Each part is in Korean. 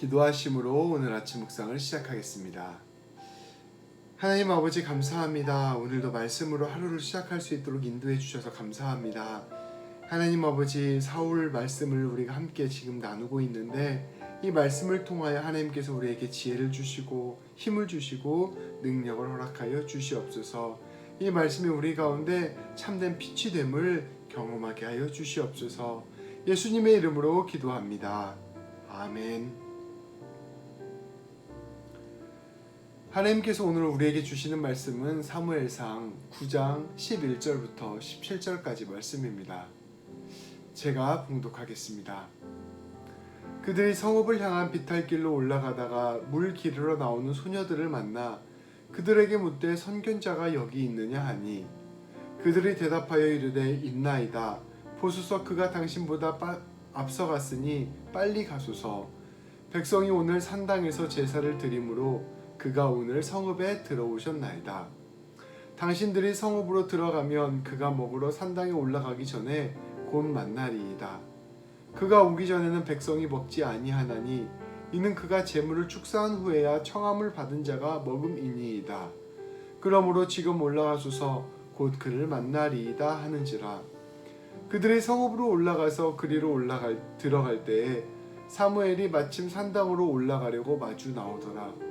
기도하심으로 오늘 아침 묵상을 시작하겠습니다. 하나님 아버지 감사합니다. 오늘도 말씀으로 하루를 시작할 수 있도록 인도해 주셔서 감사합니다. 하나님 아버지 사울 말씀을 우리가 함께 지금 나누고 있는데 이 말씀을 통하여 하나님께서 우리에게 지혜를 주시고 힘을 주시고 능력을 허락하여 주시옵소서. 이 말씀이 우리 가운데 참된 빛이 됨을 경험하게 하여 주시옵소서. 예수님의 이름으로 기도합니다. 아멘. 하나님께서 오늘 우리에게 주시는 말씀은 사무엘상 9장 11절부터 17절까지 말씀입니다. 제가 봉독하겠습니다. 그들이 성읍을 향한 비탈길로 올라가다가 물 기르러 나오는 소녀들을 만나 그들에게 묻되 선견자가 여기 있느냐 하니 그들이 대답하여 이르되 있나이다. 보소서 그가 당신보다 빠, 앞서갔으니 빨리 가소서. 백성이 오늘 산당에서 제사를 드림으로 그가 오늘 성읍에 들어오셨나이다. 당신들이 성읍으로 들어가면 그가 먹으러 산당에 올라가기 전에 곧 만나리이다. 그가 오기 전에는 백성이 먹지 아니하나니 이는 그가 재물을 축사한 후에야 청함을 받은 자가 먹음이니이다. 그러므로 지금 올라가소서 곧 그를 만나리이다 하는지라. 그들이 성읍으로 올라가서 그리로 올라갈 들어갈 때에 사무엘이 마침 산당으로 올라가려고 마주 나오더라.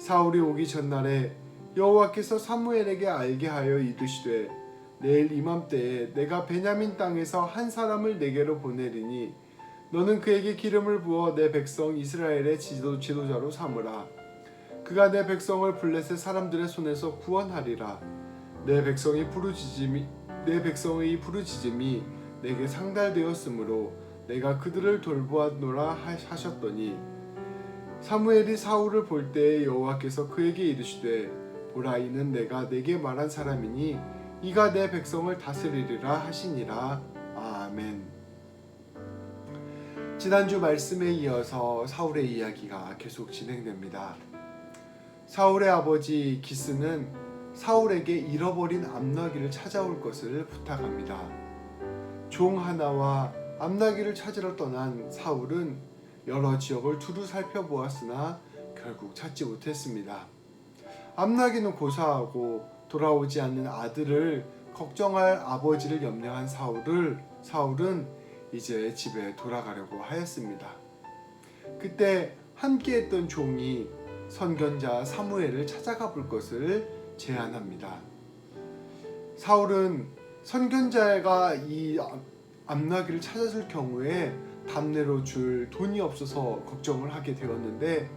사울이 오기 전날에 여호와께서 사무엘에게 알게 하여 이르시되 내일 이맘때에 내가 베냐민 땅에서 한 사람을 내게로 보내리니 너는 그에게 기름을 부어 내 백성 이스라엘의 지도, 지도자로 삼으라. 그가 내 백성을 블레셋 사람들의 손에서 구원하리라. 내 백성이 부르짖음이 내 백성의 부르짖음이 내게 상달되었으므로 내가 그들을 돌보았노라 하셨더니 사무엘이 사울을 볼 때에 여호와께서 그에게 이르시되 보라 이는 내가 내게 말한 사람이니 이가 내 백성을 다스리리라 하시니라 아멘. 지난주 말씀에 이어서 사울의 이야기가 계속 진행됩니다. 사울의 아버지 기스는 사울에게 잃어버린 암나귀를 찾아올 것을 부탁합니다. 종 하나와 암나귀를 찾으러 떠난 사울은 여러 지역을 두루 살펴보았으나 결국 찾지 못했습니다. 암나귀는 고사하고 돌아오지 않는 아들을 걱정할 아버지를 염려한 사울을 사울은 이제 집에 돌아가려고 하였습니다. 그때 함께했던 종이 선견자 사무엘을 찾아가 볼 것을 제안합니다. 사울은 선견자가 이 암나귀를 찾았을 경우에 담내로 줄 돈이 없어서 걱정을 하게 되었는데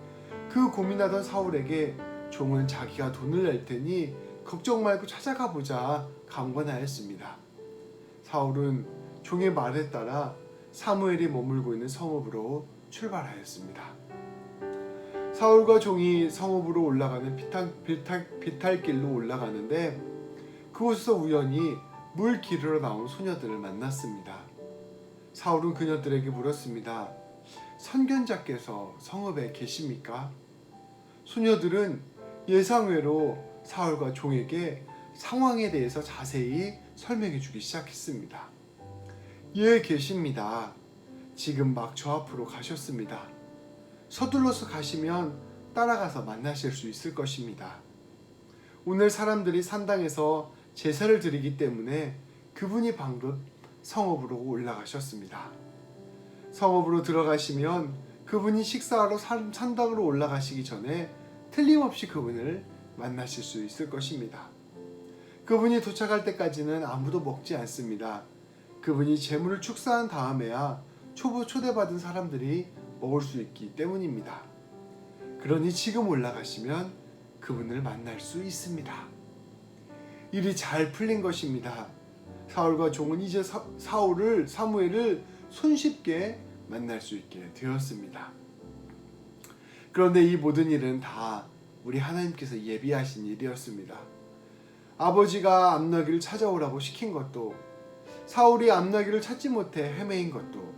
그 고민하던 사울에게 종은 자기가 돈을 낼 테니 걱정 말고 찾아가 보자 강권하였습니다. 사울은 종의 말에 따라 사무엘이 머물고 있는 성읍으로 출발하였습니다. 사울과 종이 성읍으로 올라가는 비탈, 비탈, 비탈길로 올라가는데 그곳에서 우연히 물 기르러 나온 소녀들을 만났습니다. 사울은 그녀들에게 물었습니다. 선견자께서 성읍에 계십니까? 소녀들은 예상외로 사울과 종에게 상황에 대해서 자세히 설명해 주기 시작했습니다. 예, 계십니다. 지금 막 저 앞으로 가셨습니다. 서둘러서 가시면 따라가서 만나실 수 있을 것입니다. 오늘 사람들이 산당에서 제사를 드리기 때문에 그분이 방금 성읍으로 올라가셨습니다. 성읍으로 들어가시면 그분이 식사하러 산, 산당으로 올라가시기 전에 틀림없이 그분을 만나실 수 있을 것입니다. 그분이 도착할 때까지는 아무도 먹지 않습니다. 그분이 재물을 축사한 다음에야 초보 초대받은 사람들이 먹을 수 있기 때문입니다. 그러니 지금 올라가시면 그분을 만날 수 있습니다. 일이 잘 풀린 것입니다. 사울과 종은 이제 사, 사울을 사무엘을 손쉽게 만날 수 있게 되었습니다. 그런데 이 모든 일은 다 우리 하나님께서 예비하신 일이었습니다. 아버지가 암나귀를 찾아오라고 시킨 것도 사울이 암나귀를 찾지 못해 헤매인 것도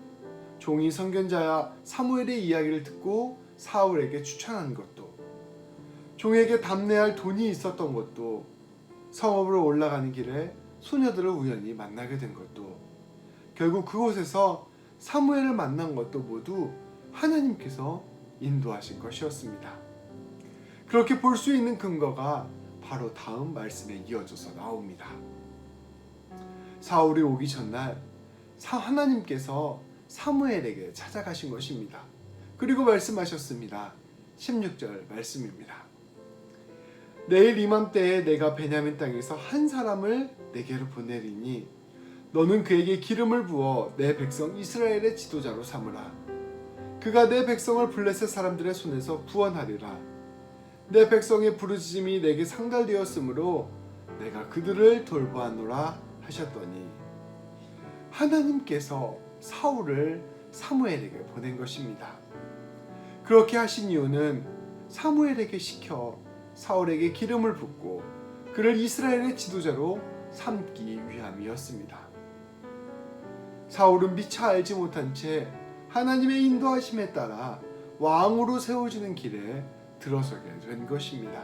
종이 선견자야 사무엘의 이야기를 듣고 사울에게 추천한 것도 종에게 담내할 돈이 있었던 것도 성읍으로 올라가는 길에 소녀들을 우연히 만나게 된 것도 결국 그곳에서 사무엘을 만난 것도 모두 하나님께서 인도하신 것이었습니다. 그렇게 볼 수 있는 근거가 바로 다음 말씀에 이어져서 나옵니다. 사울이 오기 전날 사- 하나님께서 사무엘에게 찾아가신 것입니다. 그리고 말씀하셨습니다. 16절 말씀입니다. 내일 이맘때에 내가 베냐민 땅에서 한 사람을 내게로 보내리니 너는 그에게 기름을 부어 내 백성 이스라엘의 지도자로 삼으라. 그가 내 백성을 블레셋 사람들의 손에서 구원하리라. 내 백성의 부르짖음이 내게 상달되었으므로 내가 그들을 돌보았노라 하셨더니 하나님께서 사울을 사무엘에게 보낸 것입니다. 그렇게 하신 이유는 사무엘에게 시켜 사울에게 기름을 붓고 그를 이스라엘의 지도자로 삼기 위함이었습니다. 사울은 미처 알지 못한 채 하나님의 인도하심에 따라 왕으로 세워지는 길에 들어서게 된 것입니다.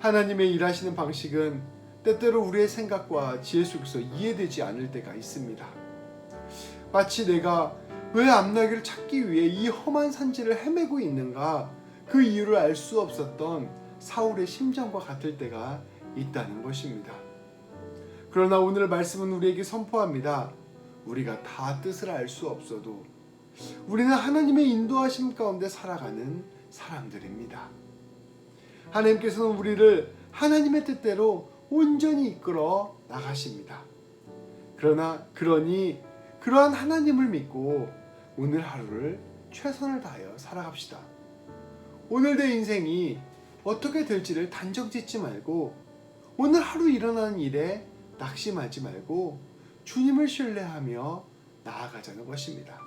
하나님의 일하시는 방식은 때때로 우리의 생각과 지혜 속에서 이해되지 않을 때가 있습니다. 마치 내가 왜 암나기를 찾기 위해 이 험한 산지를 헤매고 있는가 그 이유를 알 수 없었던 사울의 심정과 같을 때가 있다는 것입니다. 그러나 오늘 말씀은 우리에게 선포합니다. 우리가 다 뜻을 알 수 없어도 우리는 하나님의 인도하심 가운데 살아가는 사람들입니다. 하나님께서는 우리를 하나님의 뜻대로 온전히 이끌어 나가십니다. 그러나 그러니 그러한 하나님을 믿고 오늘 하루를 최선을 다하여 살아갑시다. 오늘 내 인생이 어떻게 될지를 단정 짓지 말고 오늘 하루 일어나는 일에 낙심하지 말고 주님을 신뢰하며 나아가자는 것입니다.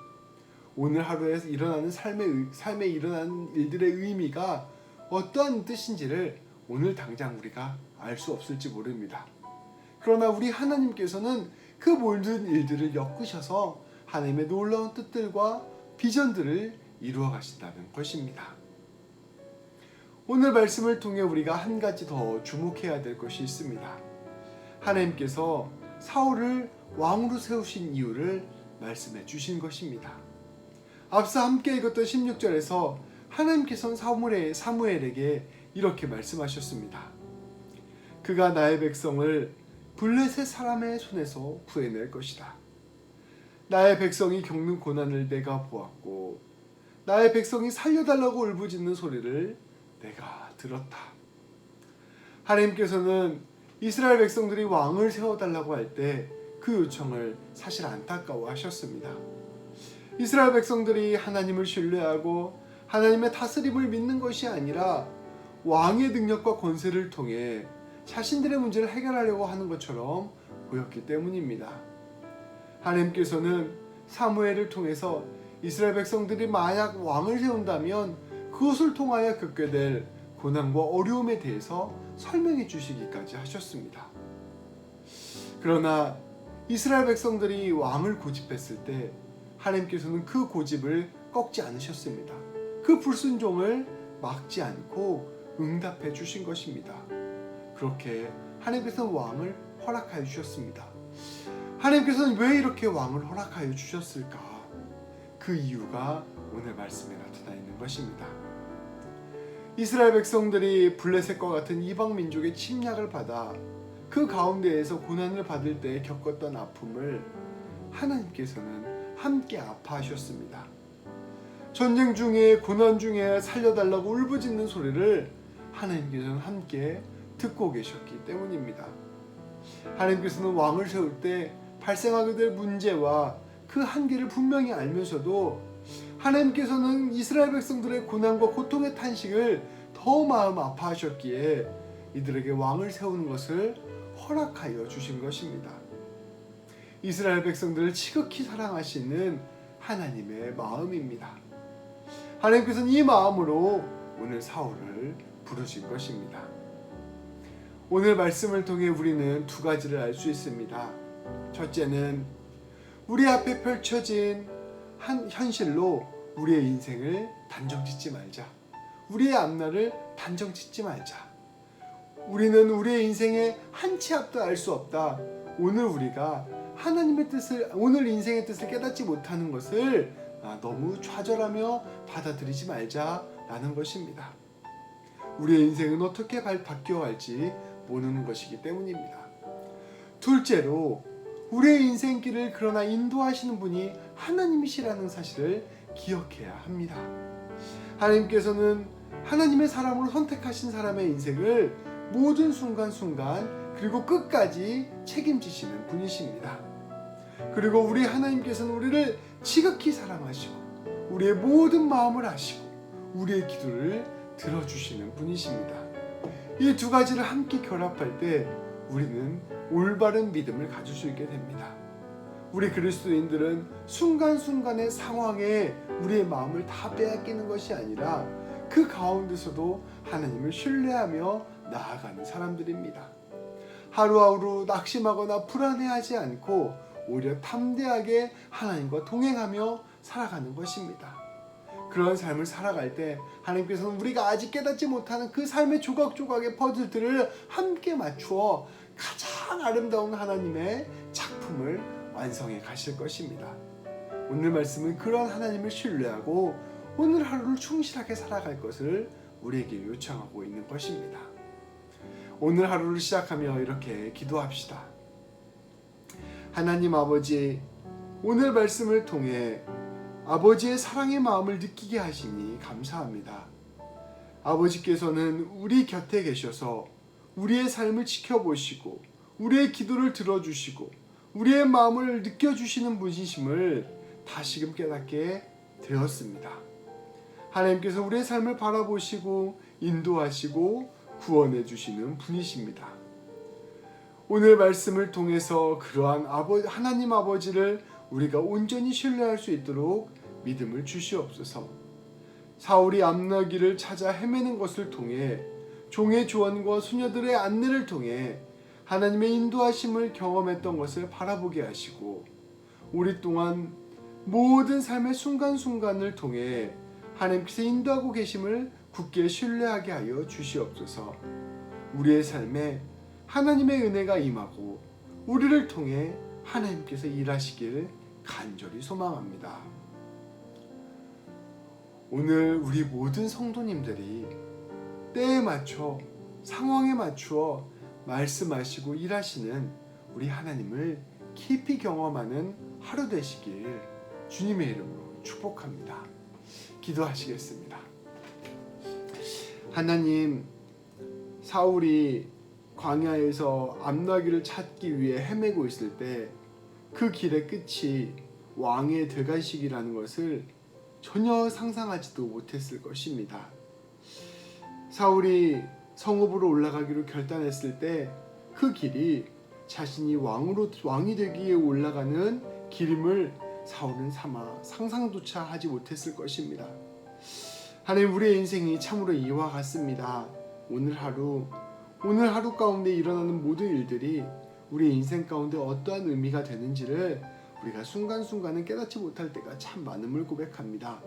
오늘 하루에 일어나는 삶의 의- 삶에 일어나는 일들의 의미가 어떠한 뜻인지를 오늘 당장 우리가 알 수 없을지 모릅니다. 그러나 우리 하나님께서는 그 모든 일들을 엮으셔서 하나님의 놀라운 뜻들과 비전들을 이루어 가신다는 것입니다. 오늘 말씀을 통해 우리가 한 가지 더 주목해야 될 것이 있습니다. 하나님께서 사울을 왕으로 세우신 이유를 말씀해 주신 것입니다. 앞서 함께 읽었던 16절에서 하나님께서는 사무엘, 사무엘에게 이렇게 말씀하셨습니다. 그가 나의 백성을 블레셋 사람의 손에서 구해낼 것이다. 나의 백성이 겪는 고난을 내가 보았고 나의 백성이 살려달라고 울부짖는 소리를 내가 들었다. 하나님께서는 이스라엘 백성들이 왕을 세워달라고 할 때 그 요청을 사실 안타까워하셨습니다. 이스라엘 백성들이 하나님을 신뢰하고 하나님의 다스림을 믿는 것이 아니라 왕의 능력과 권세를 통해 자신들의 문제를 해결하려고 하는 것처럼 보였기 때문입니다. 하나님께서는 사무엘을 통해서 이스라엘 백성들이 만약 왕을 세운다면 그것을 통하여 겪게 될 고난과 어려움에 대해서 설명해 주시기까지 하셨습니다. 그러나 이스라엘 백성들이 왕을 고집했을 때 하나님께서는 그 고집을 꺾지 않으셨습니다. 그 불순종을 막지 않고 응답해 주신 것입니다. 그렇게 하나님께서는 왕을 허락하여 주셨습니다. 하나님께서는 왜 이렇게 왕을 허락하여 주셨을까? 그 이유가 오늘 말씀에 나타나 있는 것입니다. 이스라엘 백성들이 블레셋과 같은 이방 민족의 침략을 받아 그 가운데에서 고난을 받을 때 겪었던 아픔을 하나님께서는 함께 아파하셨습니다. 전쟁 중에 고난 중에 살려달라고 울부짖는 소리를 하나님께서는 함께 듣고 계셨기 때문입니다. 하나님께서는 왕을 세울 때 발생하게 될 문제와 그 한계를 분명히 알면서도 하나님께서는 이스라엘 백성들의 고난과 고통의 탄식을 더 마음 아파하셨기에 이들에게 왕을 세우는 것을 허락하여 주신 것입니다. 이스라엘 백성들을 지극히 사랑하시는 하나님의 마음입니다. 하나님께서는 이 마음으로 오늘 사울을 부르신 것입니다. 오늘 말씀을 통해 우리는 두 가지를 알 수 있습니다. 첫째는 우리 앞에 펼쳐진 한 현실로 우리의 인생을 단정 짓지 말자. 우리의 앞날을 단정 짓지 말자. 우리는 우리의 인생의 한 치 앞도 알 수 없다. 오늘 우리가 하나님의 뜻을 오늘 인생의 뜻을 깨닫지 못하는 것을 아, 너무 좌절하며 받아들이지 말자라는 것입니다. 우리의 인생은 어떻게 발 바뀌어 갈지 모르는 것이기 때문입니다. 둘째로 우리의 인생길을 그러나 인도하시는 분이 하나님이시라는 사실을 기억해야 합니다. 하나님께서는 하나님의 사람으로 선택하신 사람의 인생을 모든 순간순간 그리고 끝까지 책임지시는 분이십니다. 그리고 우리 하나님께서는 우리를 지극히 사랑하시고 우리의 모든 마음을 아시고 우리의 기도를 들어주시는 분이십니다. 이 두 가지를 함께 결합할 때 우리는 올바른 믿음을 가질 수 있게 됩니다. 우리 그리스도인들은 순간순간의 상황에 우리의 마음을 다 빼앗기는 것이 아니라 그 가운데서도 하나님을 신뢰하며 나아가는 사람들입니다. 하루하루 낙심하거나 불안해하지 않고 오히려 담대하게 하나님과 동행하며 살아가는 것입니다. 그런 삶을 살아갈 때 하나님께서는 우리가 아직 깨닫지 못하는 그 삶의 조각조각의 퍼즐들을 함께 맞추어 가장 아름다운 하나님의 작품을 완성해 가실 것입니다. 오늘 말씀은 그런 하나님을 신뢰하고 오늘 하루를 충실하게 살아갈 것을 우리에게 요청하고 있는 것입니다. 오늘 하루를 시작하며 이렇게 기도합시다. 하나님 아버지, 오늘 말씀을 통해 아버지의 사랑의 마음을 느끼게 하시니 감사합니다. 아버지께서는 우리 곁에 계셔서 우리의 삶을 지켜보시고 우리의 기도를 들어주시고 우리의 마음을 느껴주시는 분이심을 다시금 깨닫게 되었습니다. 하나님께서 우리의 삶을 바라보시고 인도하시고 구원해 주시는 분이십니다. 오늘 말씀을 통해서 그러한 아버, 하나님 아버지를 우리가 온전히 신뢰할 수 있도록 믿음을 주시옵소서. 사울이 암나기를 찾아 헤매는 것을 통해 종의 조언과 수녀들의 안내를 통해 하나님의 인도하심을 경험했던 것을 바라보게 하시고 우리 또한 모든 삶의 순간순간을 통해 하나님께서 인도하고 계심을 굳게 신뢰하게 하여 주시옵소서. 우리의 삶에 하나님의 은혜가 임하고 우리를 통해 하나님께서 일하시길 간절히 소망합니다. 오늘 우리 모든 성도님들이 때에 맞춰 상황에 맞추어 말씀하시고 일하시는 우리 하나님을 깊이 경험하는 하루 되시길 주님의 이름으로 축복합니다. 기도하시겠습니다. 하나님, 사울이 광야에서 암나귀를 찾기 위해 헤매고 있을 때 그 길의 끝이 왕의 대관식이라는 것을 전혀 상상하지도 못했을 것입니다. 사울이 성읍으로 올라가기로 결단했을 때 그 길이 자신이 왕으로 왕이 되기 위해 올라가는 길임을 사울은 삼아 상상조차 하지 못했을 것입니다. 하나님 우리의 인생이 참으로 이와 같습니다. 오늘 하루 오늘 하루 가운데 일어나는 모든 일들이 우리 인생 가운데 어떠한 의미가 되는지를 우리가 순간순간은 깨닫지 못할 때가 참 많음을 고백합니다.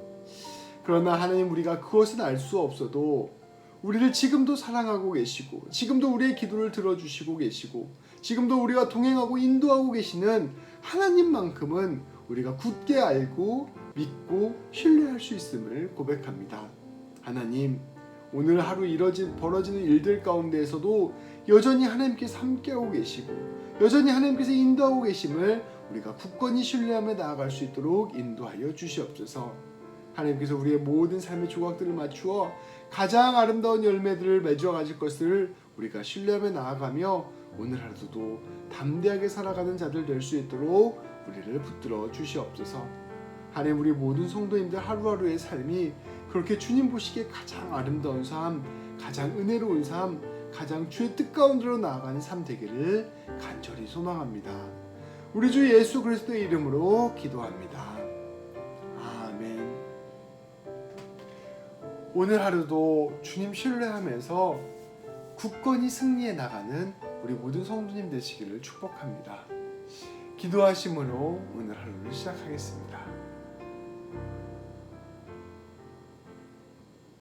그러나 하나님 우리가 그것은 알 수 없어도 우리를 지금도 사랑하고 계시고 지금도 우리의 기도를 들어주시고 계시고 지금도 우리가 동행하고 인도하고 계시는 하나님만큼은 우리가 굳게 알고 믿고 신뢰할 수 있음을 고백합니다. 하나님 오늘 하루 이뤄진 벌어지는 일들 가운데에서도 여전히 하나님께서 함께하고 계시고 여전히 하나님께서 인도하고 계심을 우리가 굳건히 신뢰하며 나아갈 수 있도록 인도하여 주시옵소서. 하나님께서 우리의 모든 삶의 조각들을 맞추어 가장 아름다운 열매들을 맺어 가질 것을 우리가 신뢰하며 나아가며 오늘 하루도 담대하게 살아가는 자들 될 수 있도록 우리를 붙들어 주시옵소서. 하나님 우리 모든 성도님들 하루하루의 삶이 그렇게 주님 보시기에 가장 아름다운 삶, 가장 은혜로운 삶, 가장 주의 뜻 가운 데로 나아가는 삶 되기를 간절히 소망합니다. 우리 주 예수 그리스도의 이름으로 기도합니다. 오늘 하루도 주님 신뢰하면서 굳건히 승리해 나가는 우리 모든 성도님 되시기를 축복합니다. 기도하심으로 오늘 하루를 시작하겠습니다.